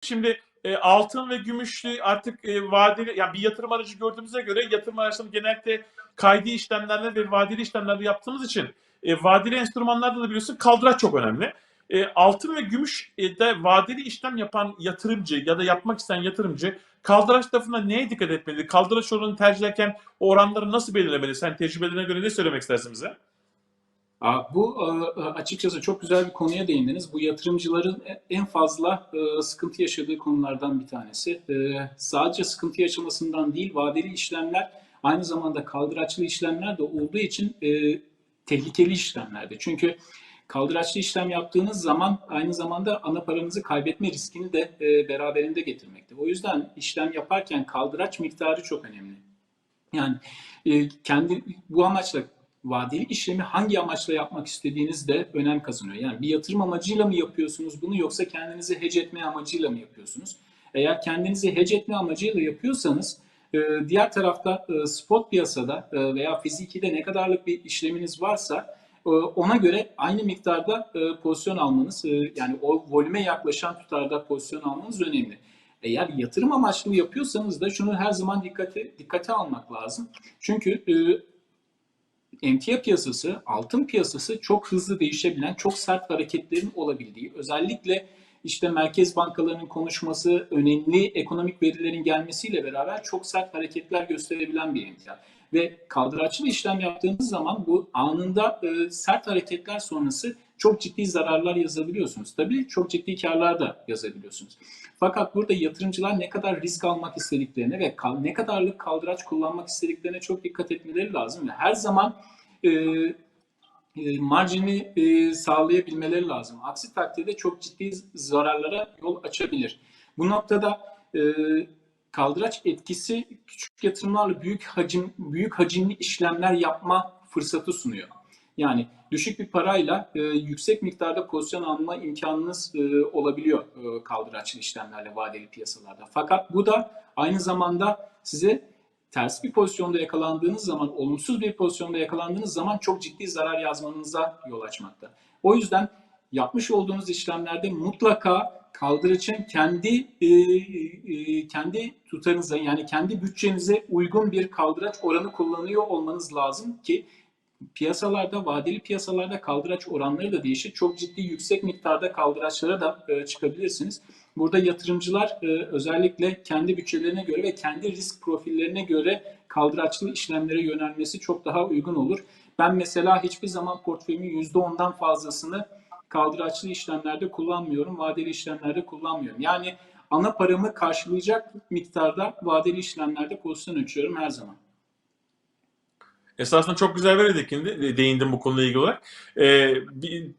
Şimdi e, altın ve gümüşlü artık e, vadeli yani bir yatırım aracı gördüğümüze göre yatırım araçlarını genellikle kaydi işlemlerle ve vadeli işlemlerle yaptığımız için e, vadeli enstrümanlarda da biliyorsun kaldıraç çok önemli. E, altın ve gümüş e, de vadeli işlem yapan yatırımcı ya da yapmak isteyen yatırımcı kaldıraç tarafında neye dikkat etmeli? Kaldıraç oranını tercih ederken oranları nasıl belirlemeli? Sen tecrübelerine göre ne söylemek istersin bize? Bu e, açıkçası çok güzel bir konuya değindiniz. Bu yatırımcıların en fazla e, sıkıntı yaşadığı konulardan bir tanesi. E, Sadece sıkıntı yaşamasından değil, vadeli işlemler aynı zamanda kaldıraçlı işlemler de olduğu için e, tehlikeli işlemlerdi. Çünkü kaldıraçlı işlem yaptığınız zaman aynı zamanda ana paranızı kaybetme riskini de e, beraberinde getirmekte. O yüzden işlem yaparken kaldıraç miktarı çok önemli. Yani e, kendi bu amaçla vadeli işlemi hangi amaçla yapmak istediğiniz de önem kazanıyor. Yani bir yatırım amacıyla mı yapıyorsunuz bunu yoksa kendinizi hedge etme amacıyla mı yapıyorsunuz? Eğer kendinizi hedge etme amacıyla yapıyorsanız e, diğer tarafta e, spot piyasada e, veya fizikide ne kadarlık bir işleminiz varsa ona göre aynı miktarda pozisyon almanız yani o volüme yaklaşan tutarda pozisyon almanız önemli. Eğer yatırım amaçlı yapıyorsanız da şunu her zaman dikkate dikkate almak lazım. Çünkü emtia piyasası, altın piyasası çok hızlı değişebilen, çok sert hareketlerin olabildiği, özellikle işte merkez bankalarının konuşması, önemli ekonomik verilerin gelmesiyle beraber çok sert hareketler gösterebilen bir emtia. Ve kaldıraçlı işlem yaptığınız zaman bu anında e, sert hareketler sonrası çok ciddi zararlar yazabiliyorsunuz. Tabii çok ciddi karlar da yazabiliyorsunuz. Fakat burada yatırımcılar ne kadar risk almak istediklerine ve ne kadarlık kaldıraç kullanmak istediklerine çok dikkat etmeleri lazım. Ve her zaman e, e, marjini e, sağlayabilmeleri lazım. Aksi takdirde çok ciddi zararlara yol açabilir. Bu noktada e, kaldıraç etkisi küçük yatırımlarla büyük hacim büyük hacimli işlemler yapma fırsatı sunuyor. Yani düşük bir parayla e, yüksek miktarda pozisyon alma imkanınız e, olabiliyor e, kaldıraçlı işlemlerle vadeli piyasalarda. Fakat bu da aynı zamanda size ters bir pozisyonda yakalandığınız zaman, olumsuz bir pozisyonda yakalandığınız zaman çok ciddi zarar yazmanıza yol açmakta. O yüzden yapmış olduğunuz işlemlerde mutlaka kaldırıcın kendi e, e, kendi tutarınıza yani kendi bütçenize uygun bir kaldıraç oranı kullanıyor olmanız lazım ki piyasalarda, vadeli piyasalarda kaldıraç oranları da değişir. Çok ciddi yüksek miktarda kaldıraçlara da e, çıkabilirsiniz. Burada yatırımcılar e, özellikle kendi bütçelerine göre ve kendi risk profillerine göre kaldıraçlı işlemlere yönelmesi çok daha uygun olur. Ben mesela hiçbir zaman portföyümün %10'dan fazlasını kaldıraçlı işlemlerde kullanmıyorum, vadeli işlemlerde kullanmıyorum. Yani ana paramı karşılayacak miktarda vadeli işlemlerde pozisyon açıyorum her zaman. Esasında çok güzel değindin, değindim bu konuyla ilgili olarak. Ee, bir,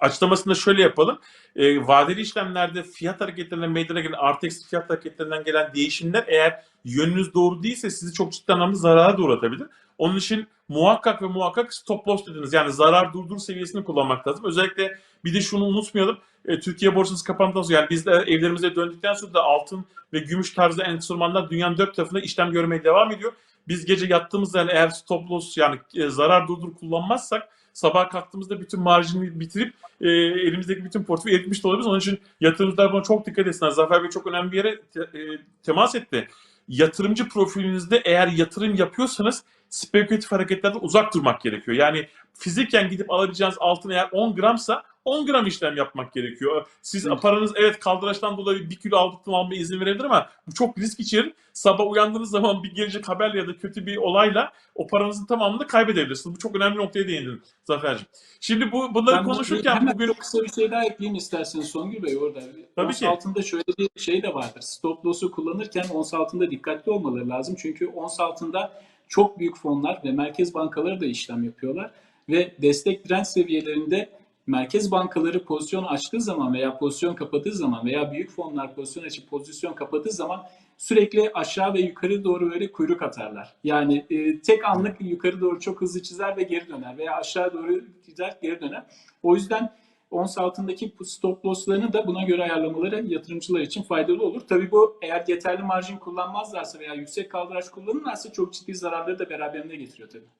açıklamasını şöyle yapalım. E, vadeli işlemlerde fiyat hareketlerinden meydana gelen artı fiyat hareketlerinden gelen değişimler eğer yönünüz doğru değilse sizi çok ciddi anlamda zarara da. Onun için muhakkak ve muhakkak stop loss dediniz. Yani zarar durdur seviyesini kullanmak lazım. Özellikle bir de şunu unutmayalım. E, Türkiye borsası kapandıktan yani biz de evlerimize döndükten sonra da altın ve gümüş tarzı enstrümanlar dünyanın dört tarafında işlem görmeye devam ediyor. Biz gece yattığımızda yani eğer stop loss yani e, zarar durdur kullanmazsak sabah kalktığımızda bütün marjini bitirip e, elimizdeki bütün portföyü eritmiş de olabiliriz. Onun için yatırımcılar buna çok dikkat etsinler. Zafer Bey çok önemli bir yere te, e, temas etti. Yatırımcı profilinizde eğer yatırım yapıyorsanız spekülatif hareketlerden uzak durmak gerekiyor. Yani fiziken gidip alabileceğiniz altın eğer 10 gramsa 10 gram işlem yapmak gerekiyor. Siz evet. paranız evet kaldıraçtan dolayı bir kilo aldıktan almaya izin verebilir ama bu çok risk içerir. Sabah uyandığınız zaman bir gelecek haber ya da kötü bir olayla o paranızın tamamını kaybedebilirsiniz. Bu çok önemli noktaya değindin Zafer'cim. Şimdi bu bunları ben konuşurken hemen bugün... çok kısa bir şey daha ekleyeyim isterseniz Songül Bey orada. Tabii ons ki. altında şöyle bir şey de vardır. Stop loss'u kullanırken ons altında dikkatli olmaları lazım. Çünkü ons altında çok büyük fonlar ve merkez bankaları da işlem yapıyorlar ve destek direnç seviyelerinde merkez bankaları pozisyon açtığı zaman veya pozisyon kapattığı zaman veya büyük fonlar pozisyon açıp pozisyon kapattığı zaman sürekli aşağı ve yukarı doğru böyle kuyruk atarlar. Yani e, tek anlık yukarı doğru çok hızlı çizer ve geri döner veya aşağı doğru çizer geri döner. O yüzden ons altındaki stop loss'larını da buna göre ayarlamaları yatırımcılar için faydalı olur. Tabii bu eğer yeterli marjin kullanmazlarsa veya yüksek kaldıraç kullanırlarsa çok ciddi zararları da beraberinde getiriyor tabii.